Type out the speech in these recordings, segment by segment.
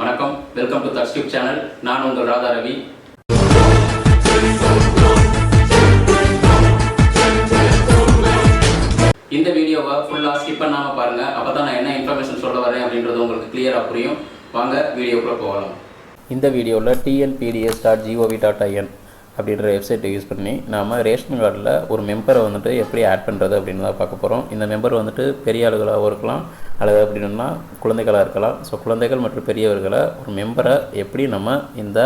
வணக்கம். Welcome to தர்ஸ்டியூப் channel நான் உங்கள் ராதா ரவி. இந்த வீடியோவை ஃபுல்லாக ஸ்கிப் பண்ணாமல் பாருங்கள் அப்போ தான் நான் என்ன இன்ஃபர்மேஷன் சொல்ல வரேன் அப்படின்றது உங்களுக்கு கிளியராக புரியும். வாங்க வீடியோக்குள்ளே போகலாம். இந்த வீடியோவில் TNPDS dot GOV dot IN அப்படின்ற வெப்சைட்டை யூஸ் பண்ணி நாம் ரேஷன் கார்டில் ஒரு மெம்பரை வந்துட்டு எப்படி ஆட் பண்ணுறது அப்படின்னு தான் பார்க்க போகிறோம் இந்த மெம்பர் வந்துட்டு பெரிய ஆளுகளாகவும் இருக்கலாம் அல்லது அப்படின்னா குழந்தைகளாக இருக்கலாம். ஸோ குழந்தைகள் மற்றும் பெரியவர்களை ஒரு மெம்பரை எப்படி நம்ம இந்த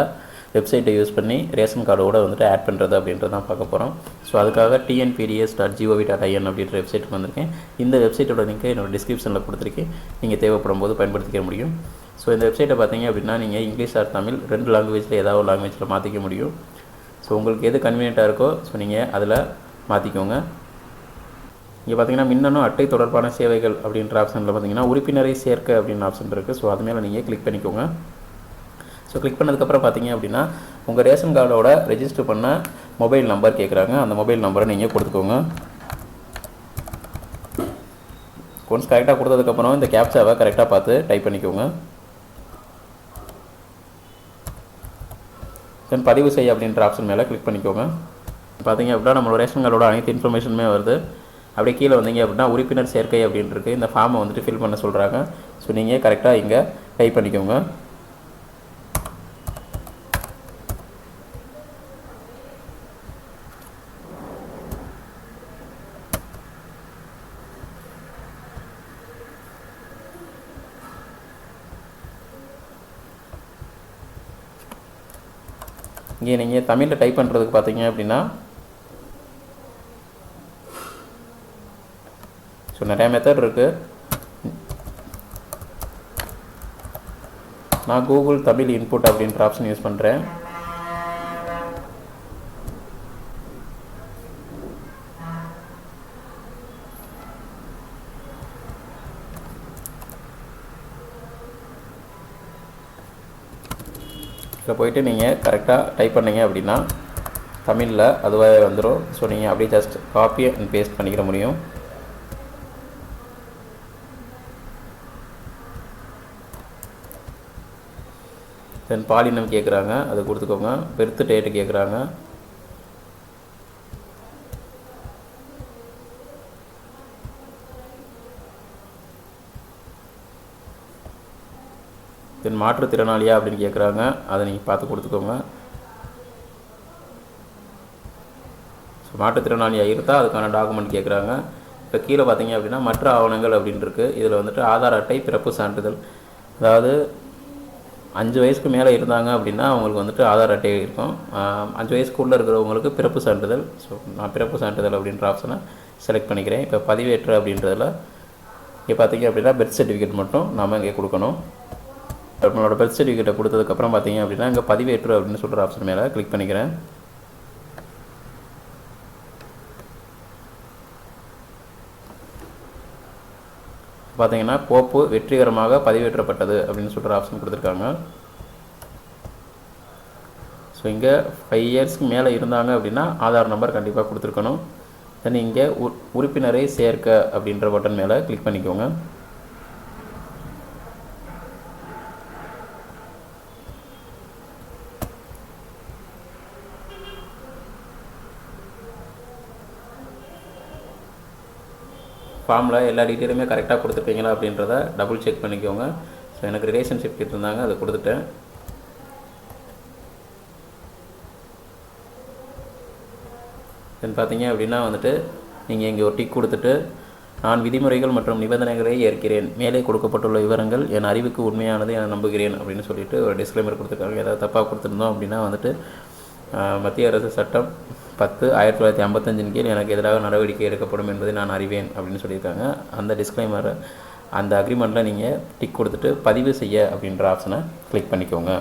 வெப்சைட்டை யூஸ் பண்ணி ரேஷன் கார்டோட வந்துட்டு ஆட் பண்ணுறது அப்படின்றது தான் பார்க்க போகிறோம் ஸோ அதுக்காக TNPDS dot GOV dot IN அப்படின்ற வெப்சைட்டுக்கு வந்திருக்கேன் இந்த வெப்சைட்டோட லிங்க்கை என்னோட டிஸ்கிரிப்ஷனில் கொடுத்துருக்கேன். நீங்கள் தேவைப்படும் போது பயன்படுத்திக்க முடியும். ஸோ இந்த வெப்சைட்டை பார்த்தீங்க அப்படின்னா நீங்கள் இங்கிலீஷ் ஆர் தமிழ் ரெண்டு லாங்குவேஜில் ஏதாவது ஒரு லாங்குவேஜில் மாற்றிக்க முடியும். ஸோ உங்களுக்கு எது கன்வீனியண்ட்டாக இருக்கோ ஸோ நீங்கள் அதில் மாற்றிக்கோங்க இங்கே பார்த்தீங்கன்னா மின்னணு அட்டை தொடர்பான சேவைகள் அப்படின்ற ஆப்ஷனில் பார்த்தீங்கன்னா உறுப்பினரை சேர்க்க அப்படின்னு ஆப்ஷன் இருக்குது ஸோ அது மேலே நீங்கள் கிளிக் பண்ணிக்கோங்க. ஸோ கிளிக் பண்ணதுக்கப்புறம் பார்த்தீங்க அப்படின்னா உங்கள் ரேஷன் கார்டோட ரெஜிஸ்டர் பண்ண மொபைல் நம்பர் கேட்குறாங்க அந்த மொபைல் நம்பரை நீங்கள் கொடுத்துக்கோங்க. ஒன்ஸ் கரெக்டாக கொடுத்ததுக்கப்புறம் இந்த கேப்சாவை கரெக்டாக பார்த்து டைப் பண்ணிக்கோங்க. தென் பதிவு செய்ய அப்படின்ற ஆப்ஷன் மேலே கிளிக் பண்ணிக்கோங்க. பார்த்தீங்க அப்படின்னா நம்மளோட ரேஷன் கார்டோட அனைத்து இன்ஃபர்மேஷனுமே வருது. அப்படியே கீழே வந்தீங்க அப்படின்னா உறுப்பினர் சேர்க்கை அப்படின்ட்டு இருக்குது இந்த ஃபார்மை வந்துட்டு ஃபில் பண்ண சொல்கிறாங்க ஸோ நீங்கள் கரெக்டாக இங்கே டைப் பண்ணிக்கோங்க. இங்கே நீங்கள் தமிழில் டைப் பண்ணுறதுக்கு பார்த்தீங்க அப்படின்னா ஸோ நிறையா மெத்தட் இருக்குது நான் கூகுள் தமிழ் இன்புட் அப்படின்ற ஆப்ஷன் யூஸ் பண்ணுறேன் இதில் போயிட்டு நீங்கள் கரெக்டாக டைப் பண்ணீங்க அப்படின்னா தமிழில் அதுவாக வந்துடும் ஸோ நீங்கள் அப்படியே ஜஸ்ட் காப்பி அண்ட் பேஸ்ட் பண்ணிக்கிற முடியும். தென் பாலினம் கேட்குறாங்க அது கொடுத்துக்கோங்க. பெர்த் டேட்டு கேட்குறாங்க. தென் மாற்றுத்திறனாளியா அப்படின்னு கேட்குறாங்க அதை நீங்கள் பார்த்து கொடுத்துக்கோங்க. ஸோ மாற்றுத்திறனாளியாக இருந்தால் அதுக்கான டாக்குமெண்ட் கேட்குறாங்க இப்போ கீழே பார்த்தீங்க அப்படின்னா மற்ற ஆவணங்கள் அப்படின்ட்டு இதில் வந்துட்டு ஆதார் அட்டை பிறப்பு சான்றிதழ். அதாவது அஞ்சு வயசுக்கு மேலே இருந்தாங்க அப்படின்னா அவங்களுக்கு வந்துட்டு ஆதார் அட்டை இருக்கும். அஞ்சு வயசுக்குள்ளே இருக்கிறவங்களுக்கு பிறப்பு சான்றிதழ். ஸோ நான் பிறப்பு சான்றிதழ் அப்படின்ற ஆப்ஷனை செலக்ட் பண்ணிக்கிறேன். இப்போ பதிவேற்று அப்படின்றதில் இங்கே பார்த்தீங்க அப்படின்னா பெர்த் சர்டிஃபிகேட் மட்டும் நாம் இங்கே கொடுக்கணும். நம்மளோட பர்த் சர்டிஃபிகேட்டை கொடுத்ததுக்கப்புறம் பார்த்தீங்க அப்படின்னா இங்கே பதிவேற்று அப்படின்னு சொல்கிற ஆப்ஷன் மேலே கிளிக் பண்ணிக்கிறேன். பார்த்தீங்கன்னா கோப்பு வெற்றிகரமாக பதிவேற்றப்பட்டது அப்படின்னு சொல்கிற ஆப்ஷன் கொடுத்துருக்காங்க. ஸோ இங்கே ஃபைவ் இயர்ஸ்க்கு மேலே இருந்தாங்க அப்படின்னா ஆதார் நம்பர் கண்டிப்பாக கொடுத்துருக்கணும். தென் இங்கே உ உறுப்பினரை சேர்க்க அப்படின்ற பட்டன் மேலே கிளிக் பண்ணிக்கோங்க. ஃபார்மில் எல்லா டீட்டெயிலுமே கரெக்டாக கொடுத்துருக்கீங்களா அப்படின்றத டபுள் செக் பண்ணிக்கோங்க. ஸோ எனக்கு ரிலேஷன்ஷிப் கேட்டிருந்தாங்க அதை கொடுத்துட்டேன். தென் பார்த்தீங்க அப்படின்னா வந்துட்டு நீங்கள் இங்கே ஒரு டிக் கொடுத்துட்டு நான் விதிமுறைகள் மற்றும் நிபந்தனைகளை ஏற்கிறேன். மேலே கொடுக்கப்பட்டுள்ள விவரங்கள் என் அறிவுக்கு உண்மையானது என நம்புகிறேன் அப்படின்னு சொல்லிட்டு ஒரு டிஸ்க்ளைமர் கொடுத்துருக்காங்க. ஏதாவது தப்பாக கொடுத்துருந்தோம் அப்படின்னா வந்துட்டு மத்திய அரசு சட்டம் பத்து ஆயிரத்தி தொள்ளாயிரத்தி ஐம்பத்தஞ்சின் கீழ் எனக்கு எதிராக நடவடிக்கை எடுக்கப்படும் என்பதை நான் அறிவேன் அப்படின்னு சொல்லியிருக்காங்க. அந்த டிஸ்க்ளைமரை அந்த அக்ரிமெண்ட்டில் நீங்கள் டிக் கொடுத்துட்டு பதிவு செய்ய அப்படின்ற ஆப்ஷனை கிளிக் பண்ணிக்கோங்க.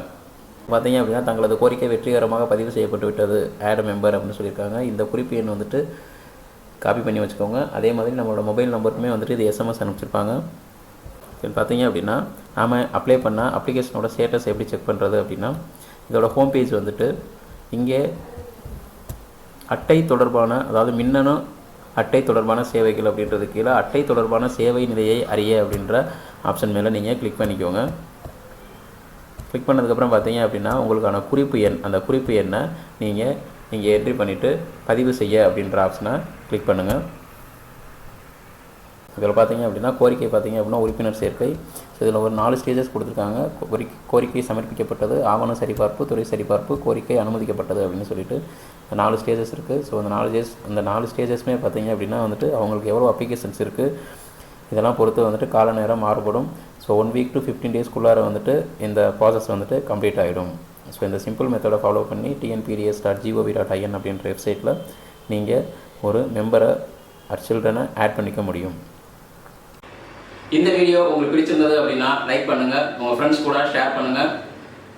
பார்த்தீங்க அப்படின்னா தங்களது கோரிக்கை வெற்றிகரமாக பதிவு செய்யப்பட்டு விட்டது ஆட் மெம்பர் அப்படின்னு சொல்லியிருக்காங்க. இந்த குறிப்பு எண் வந்துட்டு காப்பி பண்ணி வச்சுக்கோங்க. அதே மாதிரி நம்மளோட மொபைல் நம்பருக்குமே வந்துட்டு இது எஸ்எம்எஸ் அனுப்பிச்சிருப்பாங்க. பார்த்தீங்க அப்படின்னா நாம் அப்ளை பண்ணால் அப்ளிகேஷனோட ஸ்டேட்டஸ் எப்படி செக் பண்ணுறது அப்படின்னா இதோட ஹோம் பேஜ் வந்துட்டு இங்கே அட்டை தொடர்பான அதாவது மின்னணு அட்டை தொடர்பான சேவைகள் அப்படின்றது கீழே அட்டை தொடர்பான சேவை நிலையை அறிய அப்படின்ற ஆப்ஷன் மேலே நீங்கள் கிளிக் பண்ணிக்கோங்க. கிளிக் பண்ணதுக்கப்புறம் பார்த்தீங்க அப்படின்னா உங்களுக்கான குறிப்பு எண் அந்த குறிப்பு எண்ணை நீங்கள் நீங்கள் என்ட்ரி பண்ணிவிட்டு பதிவு செய்ய அப்படின்ற ஆப்ஷனை கிளிக் பண்ணுங்கள் இதில் பார்த்தீங்க அப்படின்னா கோரிக்கை பார்த்தீங்க அப்படின்னா உறுப்பினர் சேர்க்கை. ஸோ இதில் ஒரு நாலு ஸ்டேஜஸ் கொடுத்துருக்காங்க. கோரிக்கை கோரிக்கை சமர்ப்பிக்கப்பட்டது ஆவண சரிபார்ப்பு துறை சரிபார்ப்பு கோரிக்கை அனுமதிக்கப்பட்டது அப்படின்னு சொல்லிட்டு நாலு ஸ்டேஜஸ் இருக்குது ஸோ அந்த நாலு ஸ்டேஜ் அந்த நாலு ஸ்டேஜஸ்மே பார்த்தீங்க அப்படின்னா வந்துட்டு அவங்களுக்கு எவ்வளோ அப்ளிகேஷன்ஸ் இருக்குது இதெல்லாம் பொறுத்து வந்துட்டு கால நேரம் மாறுபடும். So one week to fifteen டேஸ்க்குள்ளார வந்துட்டு இந்த ப்ராசஸ் வந்துட்டு கம்ப்ளீட் ஆகிடும் ஸோ இந்த சிம்பிள் மெத்தடை ஃபாலோ பண்ணி TNPDS dot GOV dot IN அப்படின்ற வெப்சைட்டில் நீங்கள் ஒரு மெம்பரை அட் சில்ட்ரனை ஆட் பண்ணிக்க முடியும். இந்த வீடியோ உங்களுக்கு பிடிச்சிருந்தது அப்படின்னா லைக் பண்ணுங்க உங்க ஃப்ரெண்ட்ஸ் கூட ஷேர் பண்ணுங்க.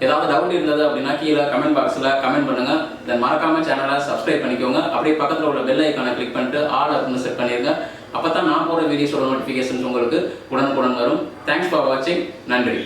ஏதாவது டவுட் இருந்தது அப்படின்னா கீழே கமெண்ட் பாக்ஸில் கமெண்ட் பண்ணுங்க. தென் மறக்காம சேனலை சப்ஸ்கிரைப் பண்ணிக்கோங்க. அப்படியே பக்கத்தில் உள்ள பெல் ஐக்கானை கிளிக் பண்ணிட்டு ஆல் அப்படின்னு செட் பண்ணிருங்க. அப்போ தான் நான் போகிற வீடியோஸோட நோட்டிஃபிகேஷன்ஸ் உங்களுக்கு உடனுக்குடன் வரும். தேங்க்ஸ் ஃபார் வாட்சிங் நன்றி.